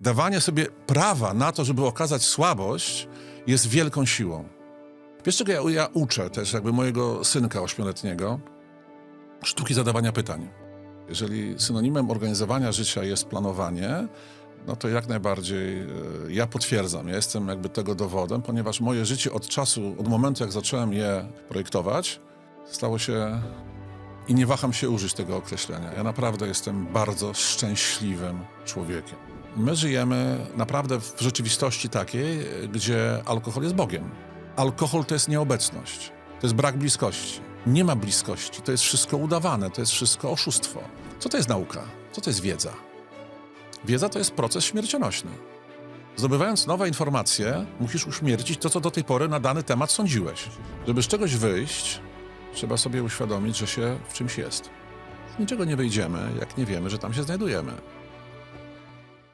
Dawanie sobie prawa na to, żeby okazać słabość, jest wielką siłą. Wiesz, czego ja, ja uczę też jakby mojego synka ośmioletniego? Sztuki zadawania pytań. Jeżeli synonimem organizowania życia jest planowanie, no to jak najbardziej e, ja potwierdzam. Ja jestem jakby tego dowodem, ponieważ moje życie od czasu, od momentu jak zacząłem je projektować, stało się i nie waham się użyć tego określenia. Ja naprawdę jestem bardzo szczęśliwym człowiekiem. My żyjemy naprawdę w rzeczywistości takiej, gdzie alkohol jest Bogiem. Alkohol to jest nieobecność, to jest brak bliskości. Nie ma bliskości, to jest wszystko udawane, to jest wszystko oszustwo. Co to jest nauka? Co to jest wiedza? Wiedza to jest proces śmiercionośny. Zdobywając nowe informacje, musisz uśmiercić to, co do tej pory na dany temat sądziłeś. Żeby z czegoś wyjść, trzeba sobie uświadomić, że się w czymś jest. Z niczego nie wyjdziemy, jak nie wiemy, że tam się znajdujemy.